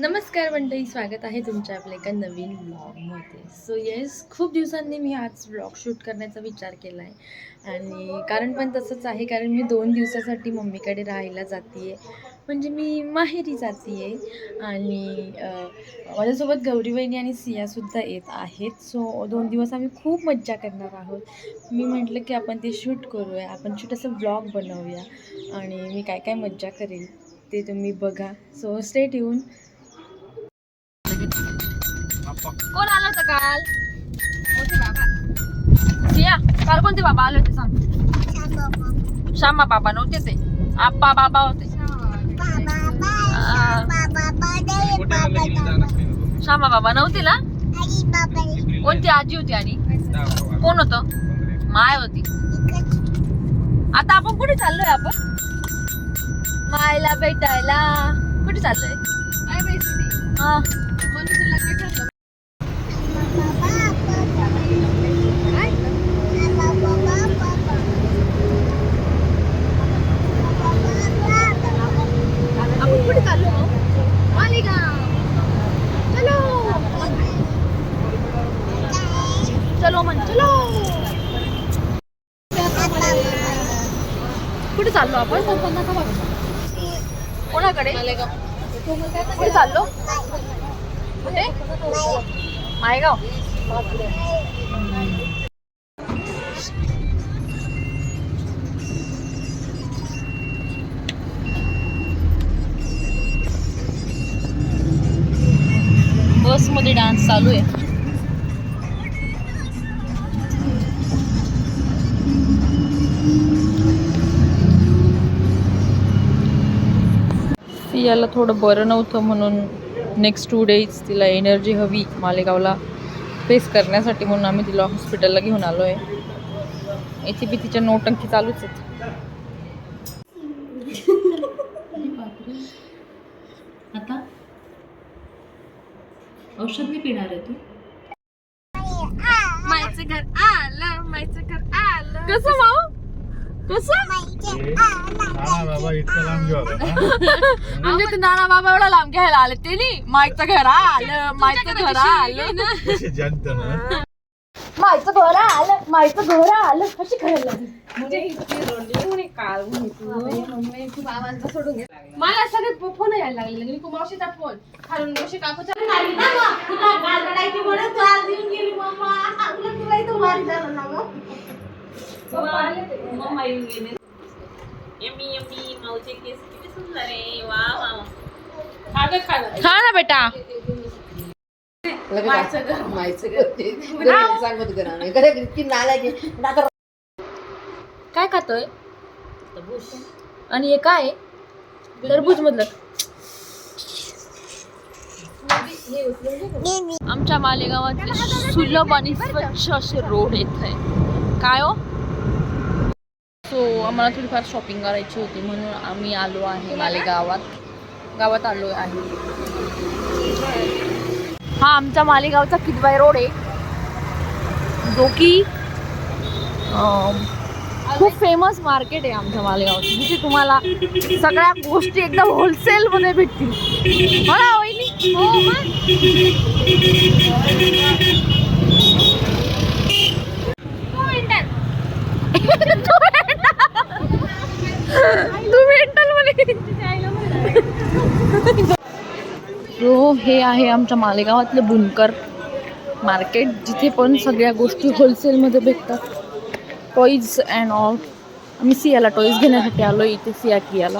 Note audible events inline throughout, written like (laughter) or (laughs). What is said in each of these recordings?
नमस्कार मंडळी स्वागत आहे तुमच्या आपल्या एका नवीन ब्लॉगमध्ये सो येस खूप दिवसांनी मी आज ब्लॉग शूट करण्याचा विचार केला आहे. आणि कारण पण तसंच आहे कारण मी दोन दिवसासाठी मम्मीकडे राहायला जाते आहे म्हणजे मी माहेरी जाते आहे आणि माझ्यासोबत गौरी वहिनी आणि सियासुद्धा येत आहेत. सो दोन दिवस आम्ही खूप मज्जा करणार आहोत. मी म्हटलं की आपण ते शूट करूया. आपण छोटंसं ब्लॉग बनवूया. आणि मी काय काय मज्जा करेल ते तुम्ही बघा. सो स्टेट येऊन कोण आलं होतं काल? मोठे बाबा. सिया काल कोणते बाबा आले होते सांग? श्यामा बाबा नव्हते ते. आप्पा बाबा होते. श्यामा बाबा नव्हते ना? कोणती आजी होती आणि? कोण होतं? माय होती. आता आपण कुठे चाललोय आपण? मायला भेटायला. कुठे चाललोय? हा. आपण कुठे चाललो मालेगाव चलो चलो म्हण चलो कुठे चाललो आपण? कोणाकडे? कुठे चाललो? कुठे? मायगाव. बसमध्ये डान्स चालू आहे. याला थोडं बरं नव्हतं म्हणून नेक्स्ट टू डेज तिला एनर्जी हवी मालेगावला फेस करण्यासाठी म्हणून आम्ही तिला हॉस्पिटलला घेऊन आलो आहे इथे बी तिच्या नोटंकी चालूच आहेत. आता? औषध नाही पिणार आहे तू. मायचं घर आलं मायचं घर आलं. कसं कसं बाबा इतकं लांब घेऊ आता म्हणजे ते नाना बाबा एवढा लांब घ्यायला आले. ते नाही मायचं घर आलं मायचं घर आलं. ना? मायचं घर आलं मायचं घर आलं. कशी करायला मला सगळे फोन यायला लागले मी कुमावशीचा फोन. खालून मावशी काकूचा मम्मा येऊन गेले यम्मी यम्मी माऊचे केस किती सुंदर आहे वा वा खागं खागं खा ना बेटा काय खातोय? आणि हे काय? आहे? टरबूज मधलं आमच्या मालेगावातले सुलभ आणि स्वच्छ असे रोड येत आहे. काय हो? सो आम्हाला थोडीफार शॉपिंग करायची होती म्हणून आम्ही आलो आहे मालेगावात. गावात आलो आहे. हा आमचा मालेगावचा किदवाई रोड आहे. जो की खूप फेमस मार्केट आहे आमच्या मालेगावचं. जिथे तुम्हाला सगळ्या गोष्टी एकदम होलसेल मध्ये भेटतील. हो ना वहिनी हो मग तू मेंटल तू मेंटल म्हणे सो हे आहे आमच्या मालेगावातलं बुनकर मार्केट जिथे पण सगळ्या गोष्टी होलसेलमध्ये भेटतात. टॉईज अँड ऑल आम्ही सियाला टॉईज घेण्यासाठी आलो इथे सिया कियाला.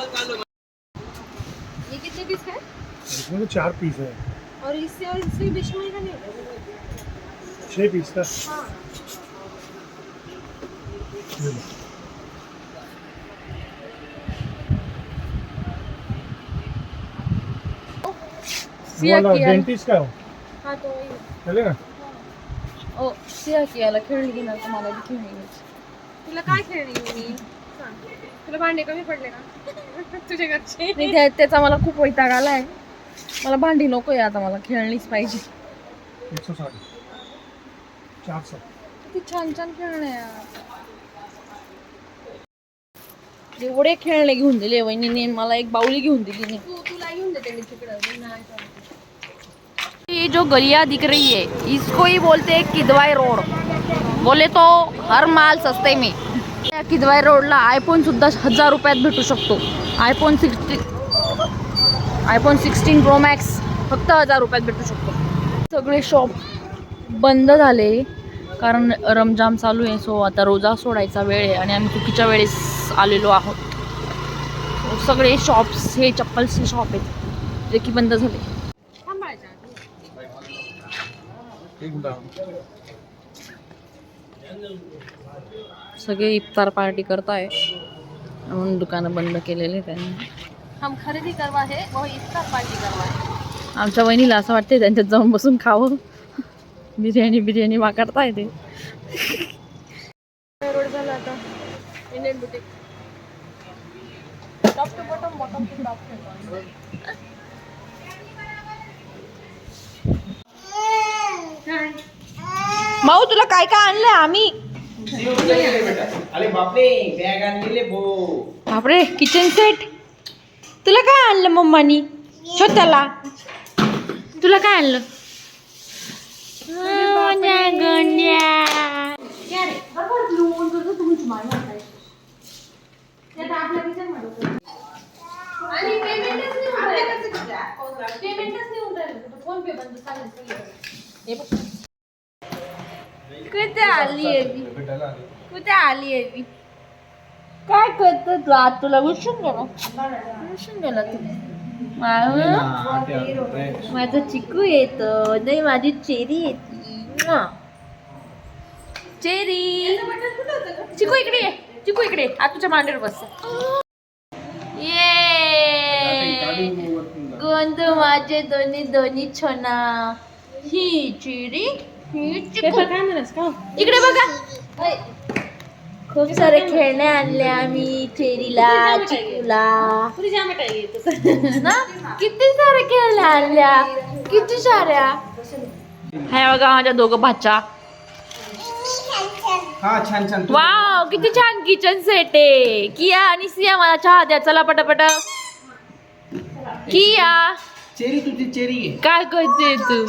इसमें तो चार पीस है और इससे और इससे बीच में का नहीं छह पीस का. ये सिया कियाला. डेंटिस्ट का हो? हा तो वही. चलेगा ओ सिया कियाला खेळली घेणार तुम्हाला बी खेळणी घ्यायची. तुला काय खेळणी मी सांग. तुला भांडे कमी पडले का? (laughs) तुझ्या घरचे. नाही त्या- त्याचा मला खूप वैताग आलाय. मला भांडी नको आहे आता मला खेळणीच पाहिजे. एक सौ साठ. चार सौ. किती छान छान खेळणे एवढे खेळणे घेऊन दिले वहिनीने मला एक बाऊली घेऊन दिली. नाही तू तुला घेऊन देते त्यांनी तिकडं. नाही ये जो गलिया दिख रही है इसको ही बोलते हैं किदवाई रोड। बोले तो हर माल सस्ते में। या किदवाई रोडला आयफोन सुद्धा हजार रुपयात भेटू शकतो। IPhone sixty iPhone sixteen pro max फक्त हजार रुपयात भेटू शकतो. सगळे शॉप बंद झाले कारण रमजान चालू आहे सो आता रोजा सोडायचा वेळ आहे आणि आम्ही चुकीच्या वेळेस आलेलो आहोत. सगळे शॉप्स हे चप्पलचे शॉप आहेत जे की बंद झाले. सगळे इफ्तार पार्टी करताय. म्हणून दुकानं बंद केलेले त्यांनी. हम खरेदी करवा है वो इफ्तार पार्टी करवा है. आमच्या वहिनीला असं वाटते त्यांच्यात जाऊन बसून खावं. बिर्याणी बिर्याणी वाकडताय ते. रोड झाला आता. Indian boutique top to bottom bottom to top माऊ तुला काय काय आणलंय आम्ही? बापरे किचन सेट तुला काय आणलं मम्मानी? छोट्याला? तुला काय आणलं? आणि पेमेंटच नाही आली आहे मी. कुठे आली आहे मी? काय करतो तू? आज तुला उठून गेला उठून गेला तू. माझं चिकू येत. नाही माझी चेरी येते. चेरी. चिकू इकडे ये. चिकू इकडे. आज तुझ्या मांडीवर बस. ये. गोंद माझे दोन्ही दोन्ही छोना ही चिरी ही चिकू इकडे बघा. खूप सारे खेळणे आणले आम्ही चेरीला चिकूला. (laughs) ना? किती सारे खेळणे आणल्या? किती साऱ्या? हाय बघा माझ्या दोघं भाच्या. हा छान छान. तू- वाव किती छान किचन सेट आहे. किया आणि सिया मला चहा द्या. चला पटापट. किया. चेरी तुझी चेरी आहे. काय करते तू?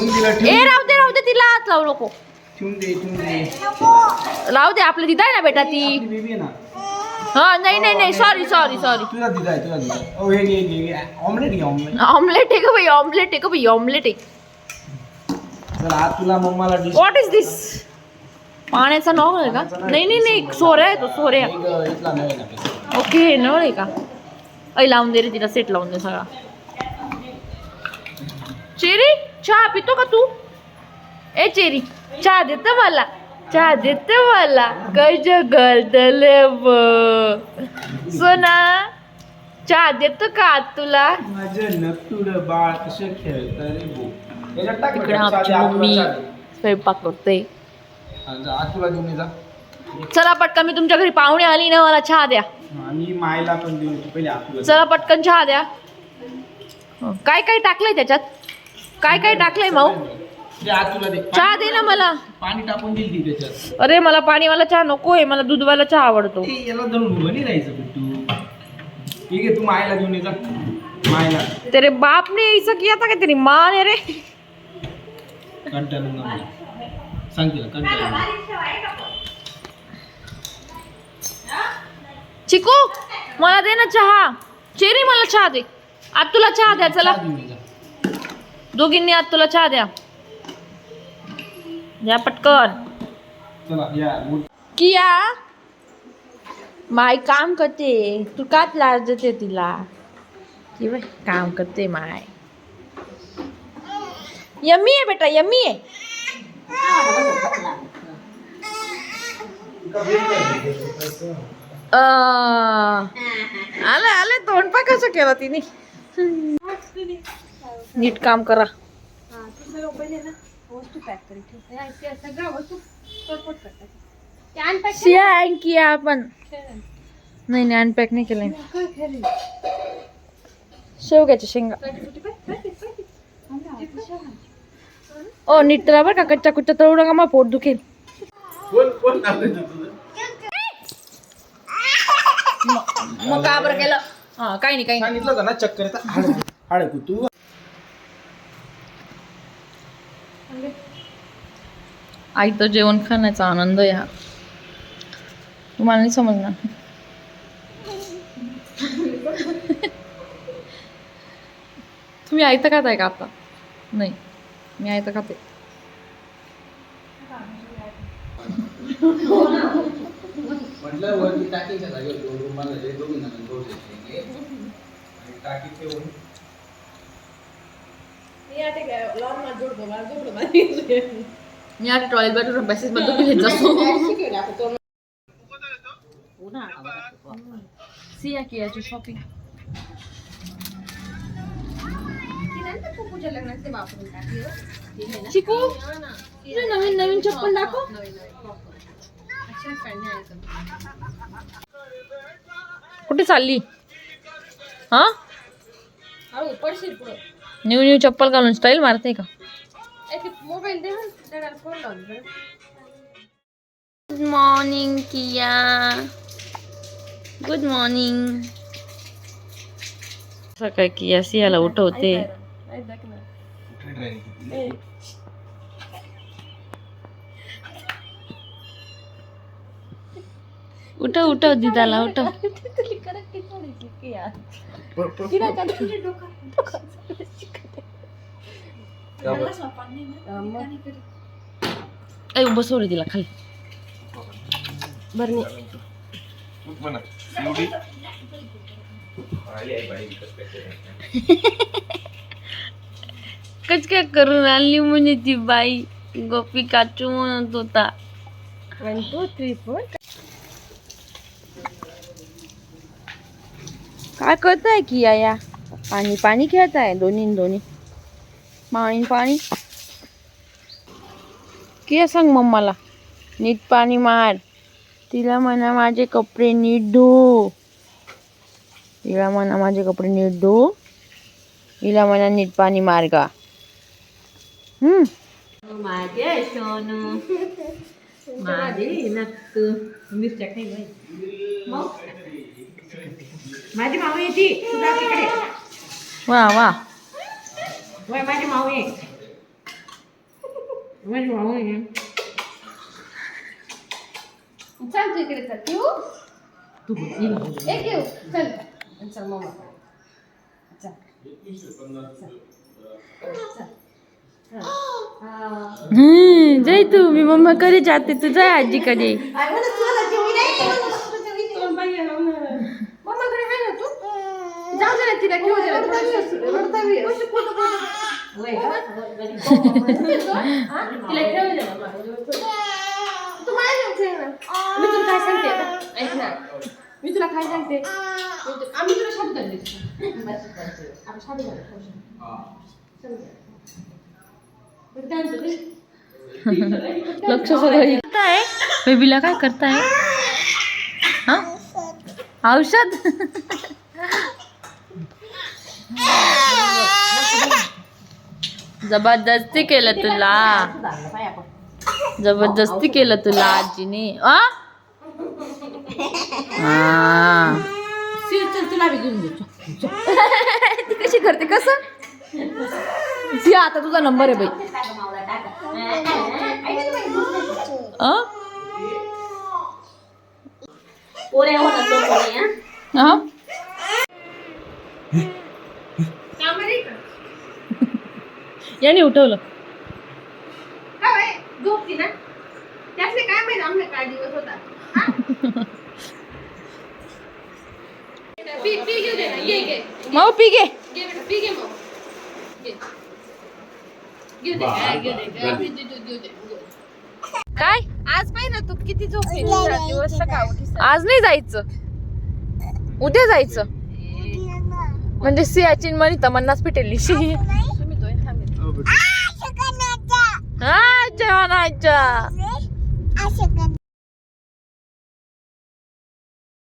ठेवून ए ठेवून राहू दे राहू दे तिला हात लावू नको. ठेवून दे ठेवून दे. राहू दे आपलं दिदा आहे ना बेटा ती. आपली बेबी आहे ना. हा नाही नाही नाही सॉरी सॉरी सॉरी तुझा दिदा आहे तुझा दिदा आहे. ओ हे घे घे घे ऑमलेट घे ऑमलेट ऑमलेट आहे का भाई ऑमलेट आहे का भाई ऑमलेट आहे. चल आज तुला मम्माला डिश व्हॉट इज दिस पाण्याचा नळ आहे का? नाही नाही नाही सोऱ्या आहे तो सोऱ्या. एक इथला नवीन आहे. ओके नळ आहे का? ऐ लावून दे रे तिला सेट लावून दे सगळा. चेरी चहा पितो का तू? ए चेरी चहा देत मला? चहा देत मला? कज गलतले सोना चहा देतो का तुला? तिकडे आमची मम्मी. स्वयंपाक करते. चला पटकन मी तुमच्या घरी पाहुणे आली ना मला चहा द्या. आणि मायला पण चला पटकन चहा द्या. काय काय टाकलंय त्याच्यात? काय काय टाकलंय माऊ? चहा दे ना मला. पाणी टाकून देईल ती त्याच्यात. अरे मला पाणीवाला चहा नकोय मला दूधवाला चहा आवडतो. याला ठीक आहे तू मायला घेऊन ये मायला. तेरे बाप ने ऐसा किया था तेरी माँ ने रे? कंटाळून नको. सांग तिला कंटाळून चिकू मला दे ना चहा. चेरी मला चहा दे. आज तुला चहा द्या चला. दोघींनी आज तुला चहा द्या. पटकन. या. उठ. किया माय काम करते. तू काच लाज देते तिला? की बाय काम करते माय. यम्मी आहे बेटा यम्मी आहे. अं, आले आले तोंड पा कसं केलं तिने. नीट काम करा. हा, शिया आणखी आपण. नाही नाही अनपॅक नाही केलंय. शेवग्याच्या शेंगा. ओ नीट तर बरं का कच्च्या कुच्च्या तळू नका मग पोट दुखेल. कोण कोण नाव देतं तुझं. मग का बरं केलं? हा काही नाही काही नाही. सांगितलं होतं ना चक्कर येतं. हाड हाड तू. आईचं जेवण खाण्याचा आनंद या तुम्हाला नाही समजणार. तुम्ही आयतं खाताय का आता? नाही मी आयतं खाते. टाकी मी आता टॉयलेट जातो. सिया कियाची शॉपिंग शिकू तुझे नवीन नवीन चप्पल दाखव. कुठे चालली? हा? न्यू न्यू चप्पल घालून स्टाईल मारते का? मोबाईल दे त्याला फोन लावून बरं. गुड मॉर्निंग किया गुड मॉर्निंग सकाळी किया सियाला उठवते ऐक ना. उठव उठव दिदाला उठव ऐ बसवलं तिला खाली. कच काय करून आणली म्हणे ती बाई? गोपी काचू म्हणत होता. three, four. काय करताय की या या? पाणी पाणी खेळताय? दोन्ही दोन्ही पाणी पाणी. किया सांग मम्माला नीट पाणी मार. तिला म्हणा माझे कपडे नीट धो. तिला म्हणा माझे कपडे नीट धो. हिला म्हणा नीट पाणी मार का हम्म. माझ्या सोनू. (laughs) माझे नक्क. मिरच्या खाई बाई. मग माझी माऊ येते. तुझा तिकडे. वा वा. माझी माझी चल तू इकडे चल तू ये. एक येऊ चल चल मम्मा हम्म जय तू मी मम्मा कडे जाते तू जाय आजी कडे मम्माकडे आहे ना तू जाऊ दे ना तिला घेऊ दे ना थोडंसं रडतावी आहे. वय का? हा? तिला खेळू दे ना तू माझ्या खेळ ना मी तुला काय सांगते आता? ऐक ना मी तुला काय सांगते मी तु- आम्ही तुला शाबू घालते आपण शाबू घालतो काय म्हणतो ते? लक्ष सगळं करताय बेबीला काय करताय हा औषध जबरदस्ती केलं तुला. जबरदस्ती केलं तुला आजीने. आ ती कशी करते कसं? आता तुझा नंबर आहे बाई आ? पोऱ्या होणार लोकांनी, हा? हा? कामाला ये का? याने उठवलं. का बाई? झोपती ना? त्यातले काय माहिती आमचा काय दिवस होता? हा? पी पी घेऊ दे ना. ये घे माऊ पी घे. घे बेटा पी घे मग घे घेऊ दे काय घेऊ दे. काय घेऊ दे घेऊ दे घेऊ दे. काय? आज पाहिजे ना तू किती झोपली? दिवस सकाळ उठी आज नाही जायचं. उद्या जायचं. म्हणजे सियाची मनी तमन्नाच पिटेली. (laughs) 아저거나자 아저거나자 아저거나